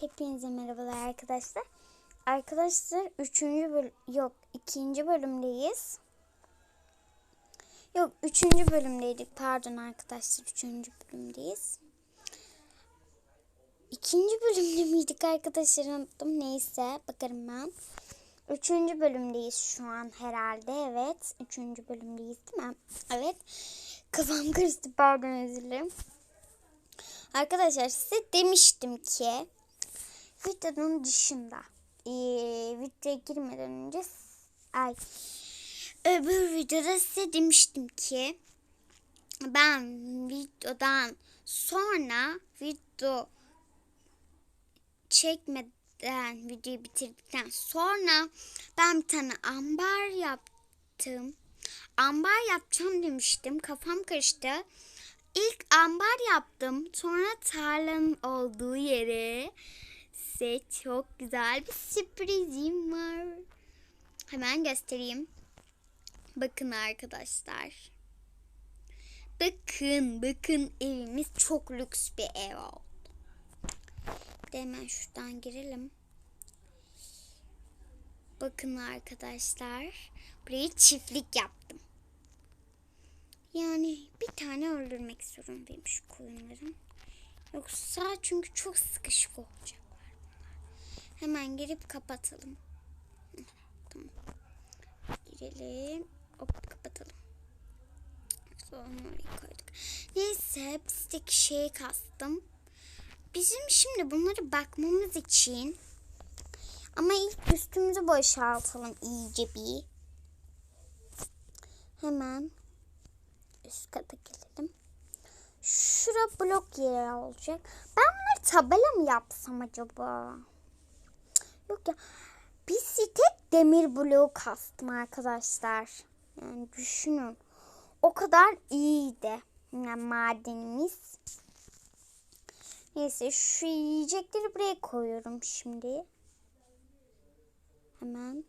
Hepinize merhabalar arkadaşlar. Arkadaşlar 3. bölüm yok 2. bölümdeyiz. Yok 3. bölümdeydik. Pardon arkadaşlar 3. bölümdeyiz. İkinci bölümde miydik arkadaşlar unuttum. Neyse bakarım ben. Üçüncü bölümdeyiz şu an herhalde. Evet. Üçüncü bölümdeyiz değil mi? Evet. Kafam karıştı. Pardon özür dilerim. Arkadaşlar size demiştim ki videonun dışında ee, videoya girmeden önce ay öbür videoda size demiştim ki ben videodan sonra video çekmeden videoyu bitirdikten sonra ben bir tane ambar yaptım. Ambar yapacağım demiştim. Kafam karıştı. İlk ambar yaptım. Sonra tarlanın olduğu yere size çok güzel bir sürprizim var. Hemen göstereyim. Bakın arkadaşlar. Bakın, bakın evimiz çok lüks bir ev oldu. Bir de hemen şuradan girelim. Bakın arkadaşlar. Burayı çiftlik yaptım. Yani bir tane öldürmek zorundayım şu koyunların. Yoksa çünkü çok sıkışık bunlar. Hemen girip kapatalım. Tamam. Girelim. Hop kapatalım. Sonra oraya koyduk. Neyse bizdeki şeyi kastım. Bizim şimdi bunları bakmamız için ama ilk üstümüzü boşaltalım iyice bir. Hemen üst kata gelelim. Şura blok yeri olacak. Ben bunları tabela mı yapsam acaba? Yok ya. Tek demir bloğu kastım arkadaşlar. Yani düşünün. O kadar iyiydi. Yani madenimiz. Neyse şu yiyecekleri buraya koyuyorum şimdi. Hemen.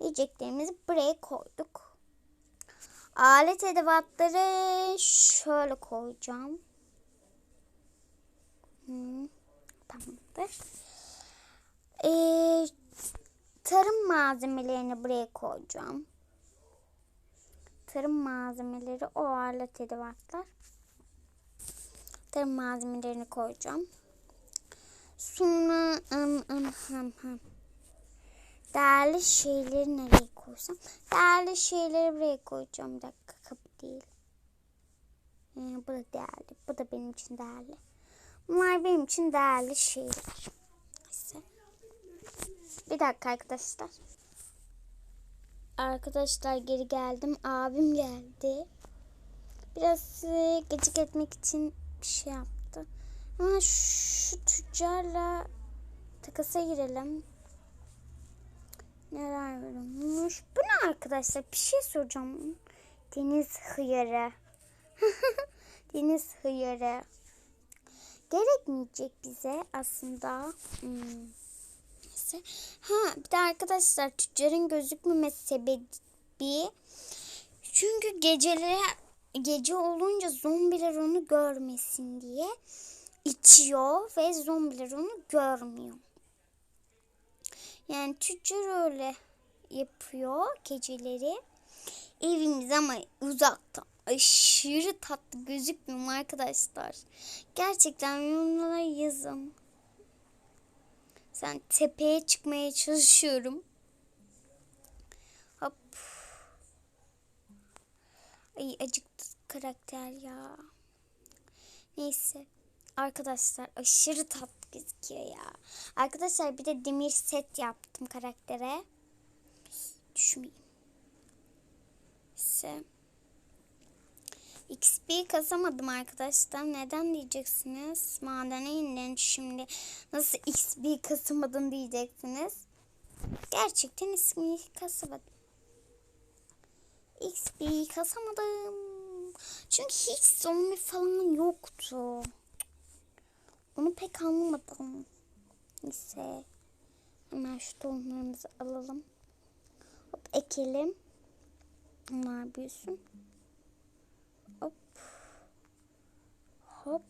Yiyeceklerimizi buraya koyduk. Alet edevatları şöyle koyacağım. Hmm, tamamdır. Ee, tarım malzemelerini buraya koyacağım. Tarım malzemeleri o alet edevatlar. Tarım malzemelerini koyacağım. Sonra ım, ım, hım, hım. değerli şeyleri nereye koysam? Değerli şeyleri buraya koyacağım. Bir dakika kapı değil. Ee, bu da değerli. Bu da benim için değerli. Bunlar benim için değerli şeyler. Bir dakika arkadaşlar. Arkadaşlar geri geldim. Abim geldi. Biraz e, gıcık etmek için bir şey yaptı. Ama şu tüccarla takasa girelim. Neler veriyormuş? Bu ne arkadaşlar? Bir şey soracağım. Deniz hıyarı. Deniz hıyarı. Gerekmeyecek bize aslında. Hmm. Neyse. Ha bir de arkadaşlar tüccarın gözükmemesi sebebi çünkü geceleri gece olunca zombiler onu görmesin diye içiyor ve zombiler onu görmüyor. Yani tüccar öyle yapıyor geceleri. Evimiz ama uzaktan aşırı tatlı gözükmüyor arkadaşlar. Gerçekten yorumlara yazın. Sen tepeye çıkmaya çalışıyorum. Hop. Ay acıktı karakter ya. Neyse. Arkadaşlar aşırı tatlı gözüküyor ya. Arkadaşlar bir de demir set yaptım karaktere. Düşmeyeyim. Neyse. XP kasamadım arkadaşlar. Neden diyeceksiniz? Madene indin şimdi. Nasıl XP kasamadın diyeceksiniz. Gerçekten ismini kasamadım. XP kasamadım. Çünkü hiç zombi falan yoktu. Onu pek anlamadım. Neyse. Hemen şu tohumlarımızı alalım. Hop ekelim. Bunlar büyüsün. Hop.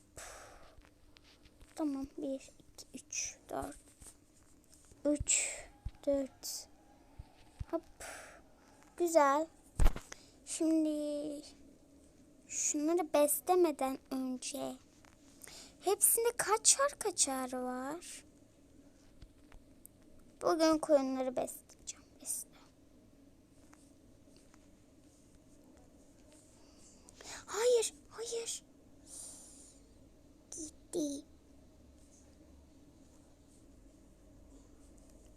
Tamam. 1, 2, 3, 4. 3, 4. Hop. Güzel. Şimdi şunları beslemeden önce hepsinde kaçar kaçar var. Bugün koyunları besleyeceğim. Besle. Hayır, hayır. Gitti.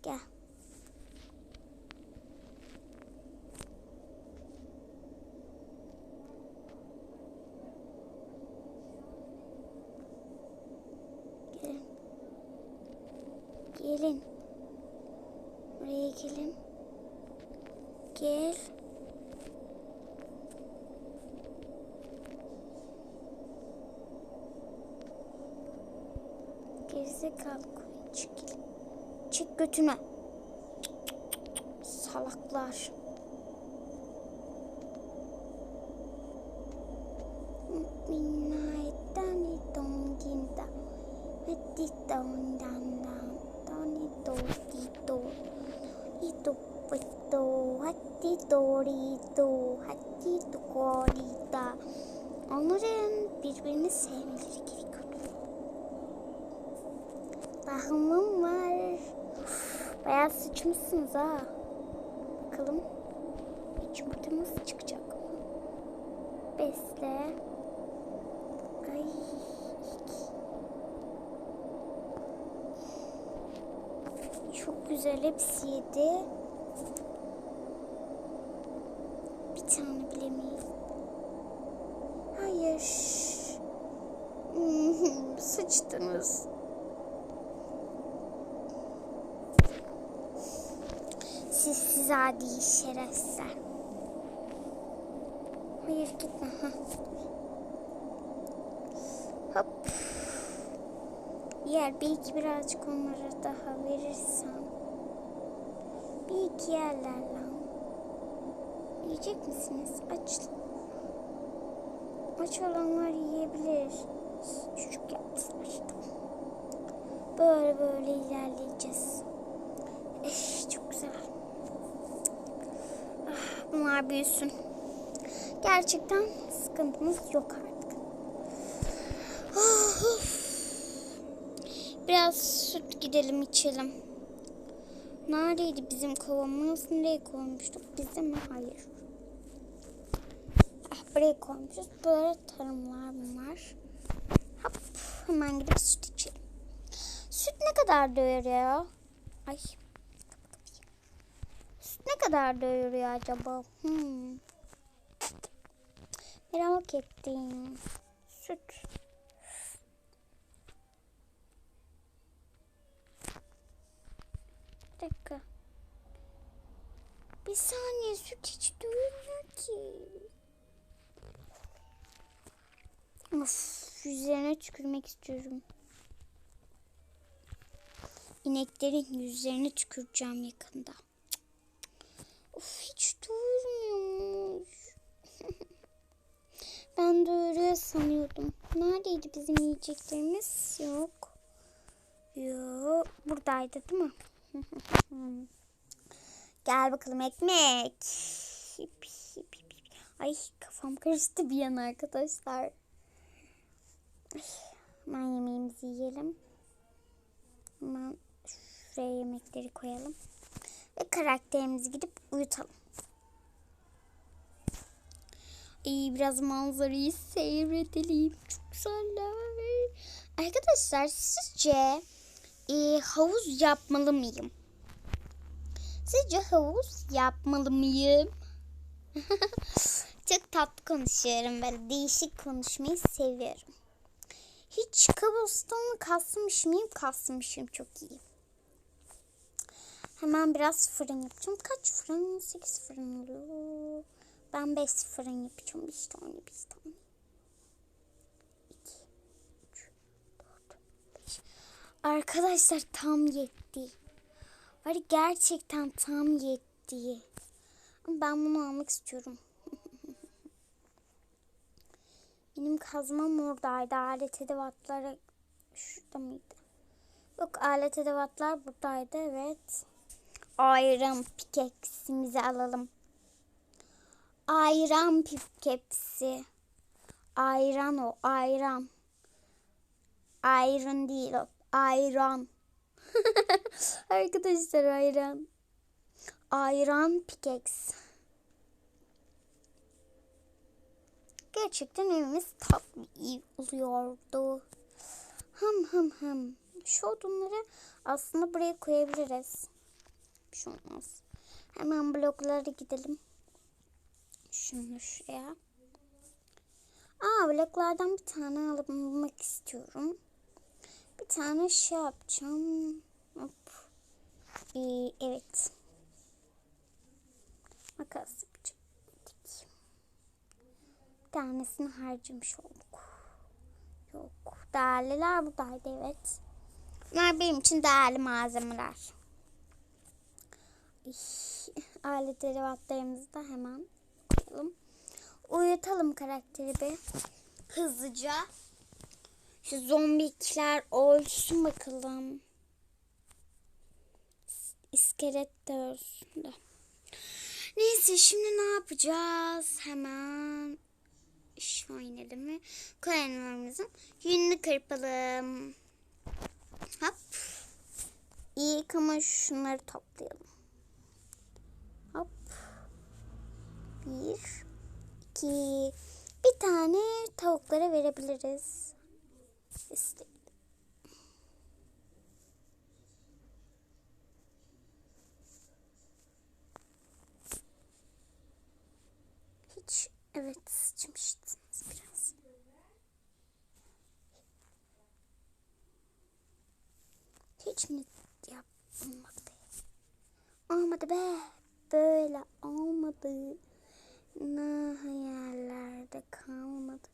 Gel. Gelin. Gelin. Buraya gelin. Gel. Koyun çekil. Çık götüne. Salaklar. Sıçmışsınız ha. Bakalım. İç yumurta nasıl çıkacak? Besle. Ay. Çok güzel hepsi yedi. Bir tane bile mi? Hayır. Sıçtınız. Siz siz adi şerefsizler. Hayır gitme. Hop. Yer bir iki birazcık onlara daha verirsem. Bir iki yerler lan. Yiyecek misiniz? Aç. Aç olanlar yiyebilir. Çocuk yaptılar. Böyle böyle ilerleyeceğiz. Eh, çok güzel. Bunlar büyüsün. Gerçekten sıkıntımız yok artık. Ah. Biraz süt gidelim içelim. Neredeydi bizim kovamız? Nereye koymuştuk? Bize mi? Hayır. Ah, buraya koymuşuz. Böyle tarımlar bunlar. Hop, hemen gidip süt içelim. Süt ne kadar doyuruyor? Ay. Kadar doyuruyor acaba? Hmm. Merak ettim. Süt. Bir dakika. Bir saniye süt hiç doyurmuyor ki. Of, yüzlerine tükürmek istiyorum. İneklerin yüzlerine tüküreceğim yakında. Of hiç doyurmuyormuş. ben doyuruyor sanıyordum. Neredeydi bizim yiyeceklerimiz? Yok. Yok. Buradaydı değil mi? Gel bakalım ekmek. Ay kafam karıştı bir an arkadaşlar. Ay, hemen yemeğimizi yiyelim. Hemen şuraya yemekleri koyalım. Ve karakterimizi gidip uyutalım. İyi biraz manzarayı seyredelim. Çok güzeller. Arkadaşlar sizce e, havuz yapmalı mıyım? Sizce havuz yapmalı mıyım? Çok tatlı konuşuyorum. Böyle değişik konuşmayı seviyorum. Hiç kabustonla kasmış mıyım? Kasmışım çok iyi. Hemen biraz fırın yapacağım. Kaç fırın? 8 fırın oluyor. Ben 5 fırın yapacağım. Bir tane, bir tane. 2, 3, 4, 5. Arkadaşlar tam yetti. Var gerçekten tam yetti. Ben bunu almak istiyorum. Benim kazmam oradaydı. Alet edevatlara şu burada mıydı? Yok alet edevatlar buradaydı evet. Ayran pikeksimizi alalım. Ayran pikeksi. Ayran o ayran. Ayran değil o. Ayran. Arkadaşlar ayran. Ayran pikeks. Gerçekten evimiz tatlı iyi oluyordu. Hım hım hım. Şu odunları aslında buraya koyabiliriz. Şey olmaz. Hemen bloklara gidelim. Şunu şuraya. Aa bloklardan bir tane almak istiyorum. Bir tane şey yapacağım. Hop. Ee, evet. Makas yapacağım. Bir tanesini harcamış olduk. Yok. Değerliler buradaydı evet. Bunlar benim için değerli malzemeler. Alet derivatlarımızı hemen koyalım. Uyutalım karakteri bir. Hızlıca. Şu zombikler ölsün bakalım. İskelet de ölsün de. Neyse şimdi ne yapacağız? Hemen şu inelim mi? Koyanlarımızın yününü kırpalım. Hop. İlk ama şunları toplayalım. Bir. iki. Bir tane tavuklara verebiliriz. İşte. Hiç evet sıçmıştınız biraz. Hiç mi yapmadı? Olmadı be. Böyle olmadı. Ne hayallerde kalmadı.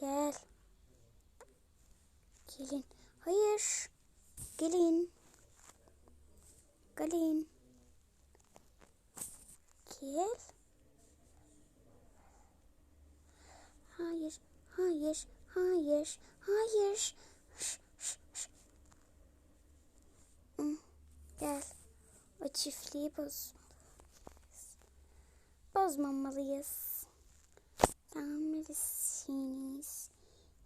Gel. Gelin. Hayır. Gelin. Gelin. Gel. Hayır. Hayır. Hayır. Hayır. Gel. Çiftliği bozmalıyız. Bozmamalıyız. Gelmelisiniz.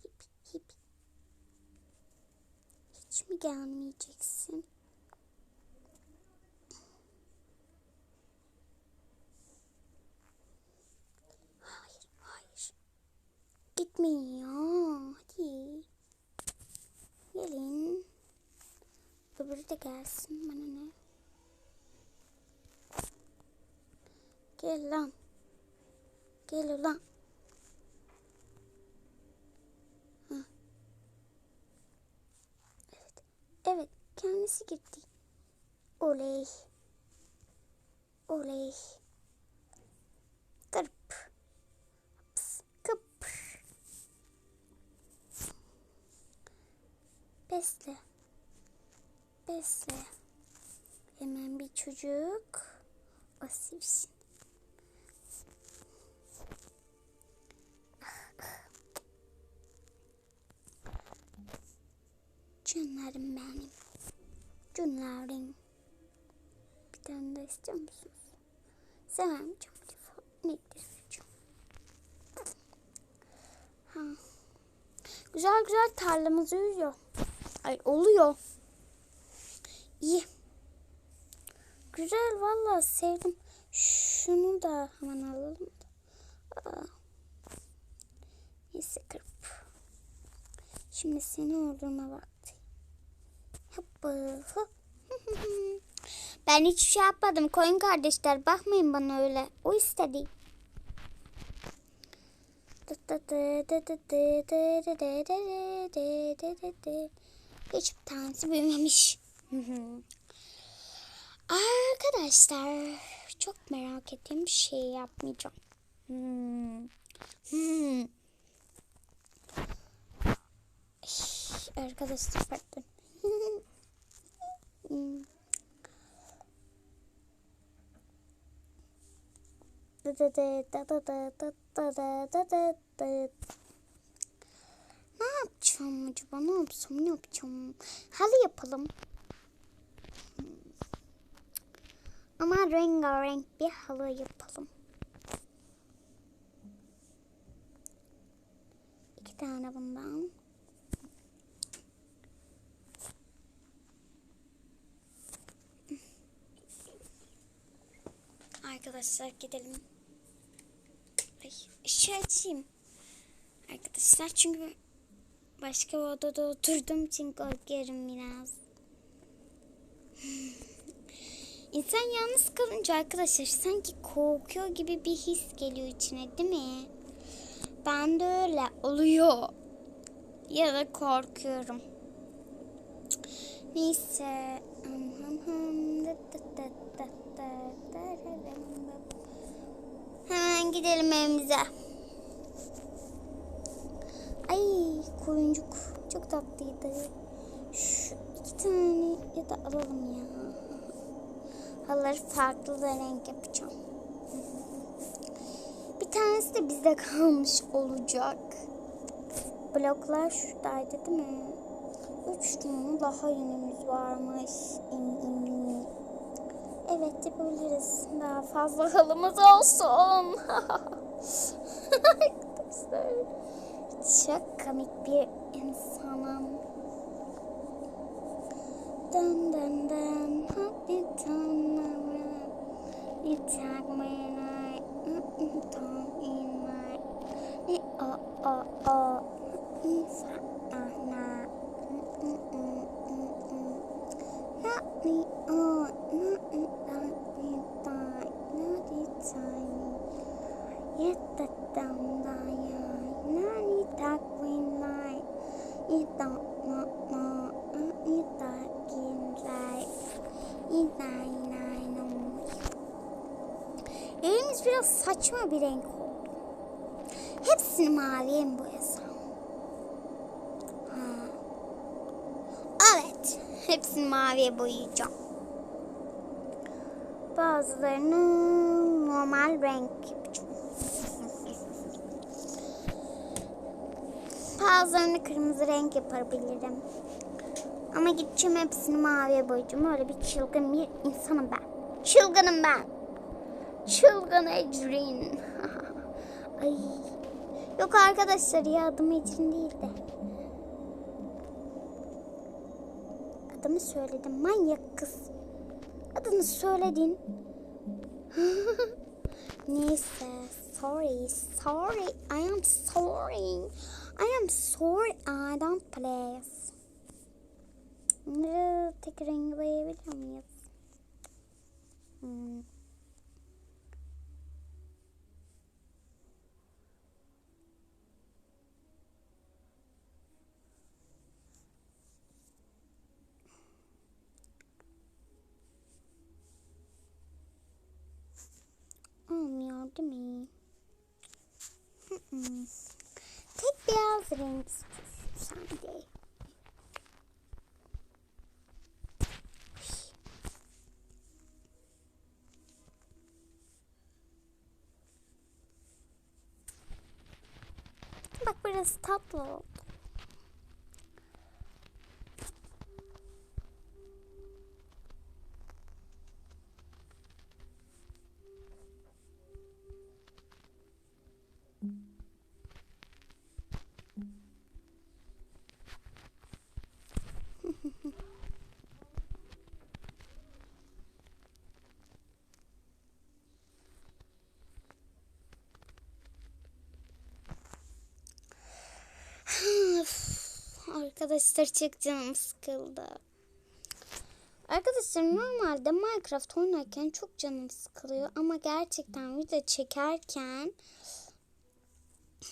Hip hip. Hiç mi gelmeyeceksin? Hayır, hayır. Gitmeyin ya. Hadi. Gelin. Öbürü de gelsin. Bana ne? Gel lan. Gel ulan. Evet. Evet. Kendisi gitti. Oley. Oley. Kırp. Ps, Kıp. Besle. Besle. Hemen bir çocuk. O sevsin. Canlarım benim. Canlarım. Bir tane de istiyor musunuz? Sevmem canım. Nedir vereceğim. Ha. Güzel güzel tarlamız uyuyor. Ay oluyor. İyi. Güzel valla sevdim. Şunu da hemen alalım. Aa. Neyse kırp. Şimdi seni öldürme vakti. Ben hiçbir şey yapmadım. Koyun kardeşler bakmayın bana öyle. O istedi. Hiçbir tanesi büyümemiş. Arkadaşlar çok merak ettiğim bir şey yapmayacağım. Hmm. Hmm. Arkadaşlar pardon. Ne yapacağım acaba? Ne yapsam? Ne yapacağım? Halı yapalım. Ama rengarenk bir halı yapalım. İki tane bundan. Arkadaşlar gidelim. Ay, ışığı açayım. Arkadaşlar çünkü başka bir odada oturduğum için korkuyorum biraz. İnsan yalnız kalınca arkadaşlar sanki korkuyor gibi bir his geliyor içine değil mi? Ben de öyle oluyor. Ya da korkuyorum. Neyse. Gidelim evimize. Ay koyuncuk çok tatlıydı. Şu iki tane ya da alalım ya. Halıları farklı da renk yapacağım. Bir tanesi de bizde kalmış olacak. Bloklar şuradaydı değil mi? Üç tane daha yenimiz varmış. İm, im, im. Evet yapabiliriz. Daha fazla halımız olsun. Çok komik bir insanım. Dun dun dun. Hadi tanrım. You tag me night. Tongue in my. Ni o o o. Ni saçma bir renk oldu. Hepsini maviye mi boyasam? Ha. Evet. Hepsini maviye boyayacağım. Bazılarını normal renk yapacağım. Bazılarını kırmızı renk yapabilirim. Ama gideceğim hepsini maviye boyayacağım. Öyle bir çılgın bir insanım ben. Çılgınım ben. Çılgın Ecrin. Ay. Yok arkadaşlar ya adım Ecrin değil de. Adımı söyledim manyak kız. Adını söyledin. Neyse sorry sorry I am sorry. I am sorry I don't please. Bunları tek rengi boyayabiliyor muyuz? Hmm. Olmuyor değil mi? Hı hı. Tek beyaz renk istiyorsun sen. Arkadaşlar çok canım sıkıldı. Arkadaşlar normalde Minecraft oynarken çok canım sıkılıyor ama gerçekten video çekerken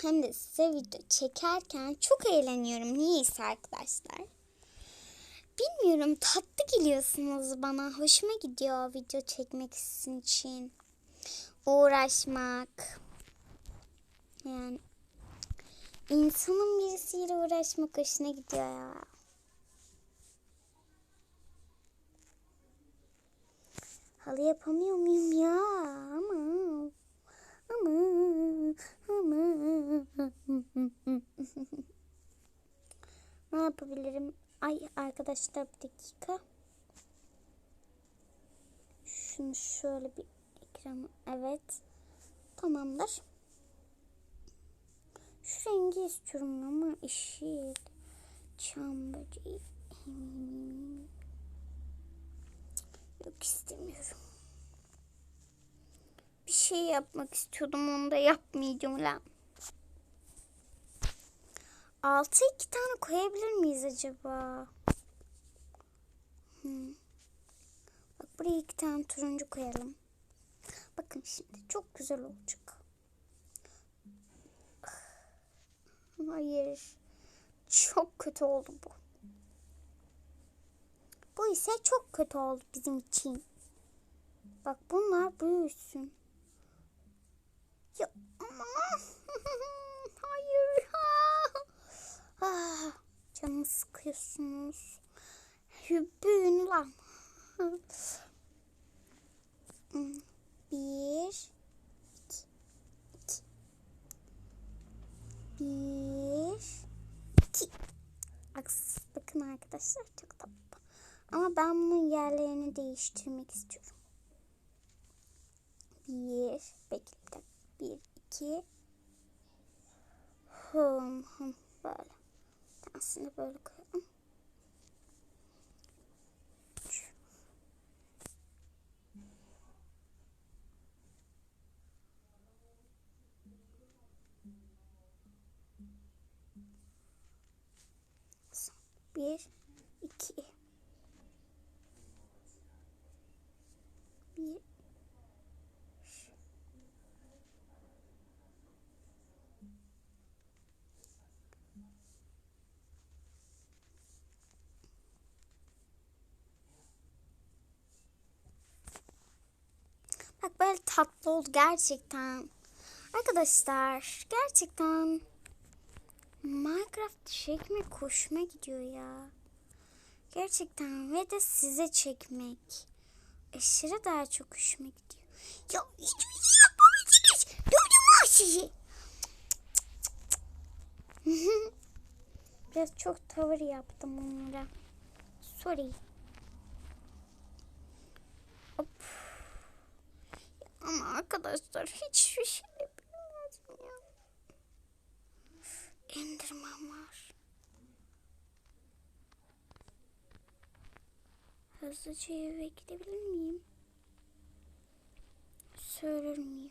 hem de size video çekerken çok eğleniyorum. Niyeyse arkadaşlar. Bilmiyorum tatlı geliyorsunuz bana. Hoşuma gidiyor video çekmek sizin için. Uğraşmak. Yani insanın birisiyle uğraşmak hoşuna gidiyor ya. Halı yapamıyor muyum ya? Ama Ama, ama. ne yapabilirim? Ay arkadaşlar bir dakika. Şunu şöyle bir ekran. Evet. Tamamdır. Şu rengi istiyorum ama işi çam. Yok istemiyorum. Bir şey yapmak istiyordum onu da yapmayacağım lan. Altı iki tane koyabilir miyiz acaba? Hmm. Bak buraya iki tane turuncu koyalım. Bakın şimdi çok güzel olacak. Hayır. Çok kötü oldu bu. Bu ise çok kötü oldu bizim için. Bak bunlar büyüsün. Ya ama hayır. ah, canımı sıkıyorsunuz. Büyün lan. Bir, iki, iki. Bir, iki. Aks, bakın arkadaşlar çok tatlı. Ama ben bunun yerlerini değiştirmek istiyorum. Bir, bekle bir iki. Hım hım böyle. Aslında böyle koyalım. Üç. Bir, iki. Bir. Bak böyle tatlı oldu gerçekten. Arkadaşlar gerçekten Minecraft çekmek hoşuma gidiyor ya. Gerçekten ve de size çekmek. Aşırı daha çok hoşuma gidiyor. Ya hiçbir şey yapmamışsınız. Duydum o sizi. Biraz çok tavır yaptım onlara. Sorry. Hop. Ama arkadaşlar hiçbir şey yapamazım ya. Enderman var. Hızlıca eve gidebilir miyim? Söyler miyim?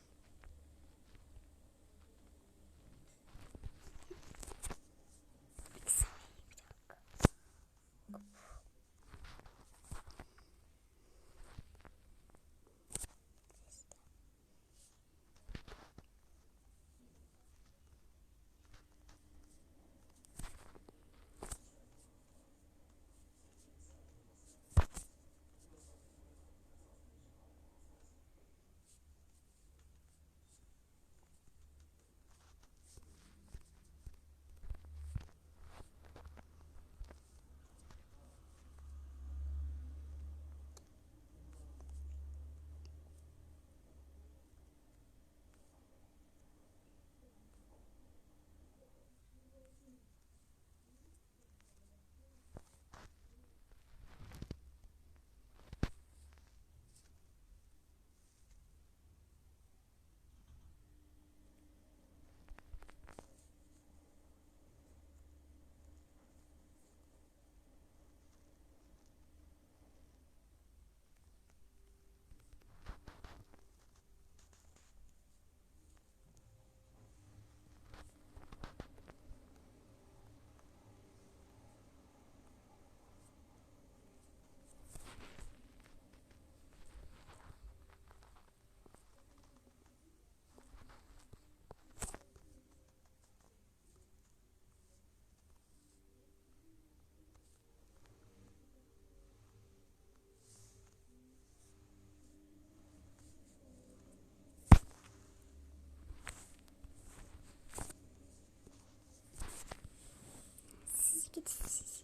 Sikti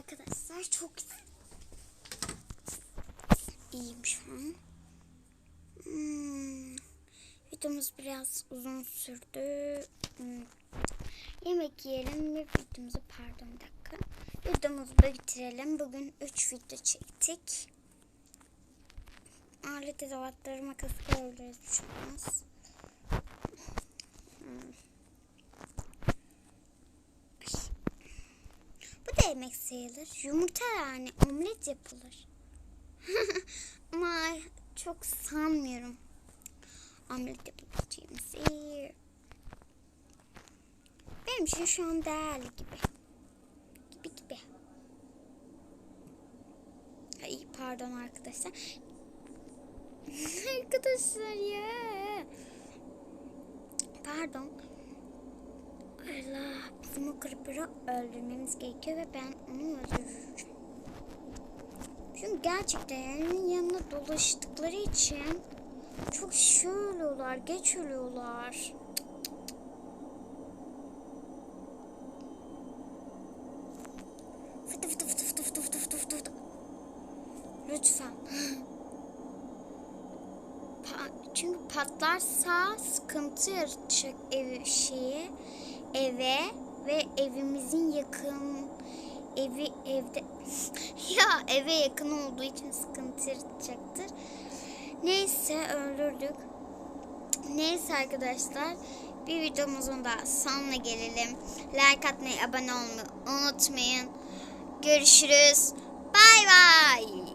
arkadaşlar çok iyiyim şu an. Videomuz biraz uzun sürdü. Hmm. Yemek yiyelim ve videomuzu pardon bir dakika. Videomuzu da bitirelim. Bugün 3 video çektik. Alet edevatları makas koyabiliriz düşmez. Hmm. Bu da yemek sayılır. Yumurta yani omlet yapılır. Ama çok sanmıyorum. Omlet yapabileceğimizi. Benim için şu an değerli gibi. Gibi gibi. Ay pardon arkadaşlar. arkadaşlar ya. Pardon. Allah bizim o creeper'ı öldürmemiz gerekiyor ve ben onu öldüreceğim. Çünkü gerçekten yanına dolaştıkları için çok şey ölüyorlar, geç ölüyorlar. Fıtı fıtı fıtı fıtı fıtı fıtı fıtı fıtı fıtı. Lütfen. Pa- çünkü patlarsa sıkıntı yaratacak ev şeye, eve ve evimizin yakın evi evde ya eve yakın olduğu için sıkıntı yaratacaktır. Neyse öldürdük. Neyse arkadaşlar bir videomuzun da sonuna gelelim. Like atmayı, abone olmayı unutmayın. Görüşürüz. Bay bay.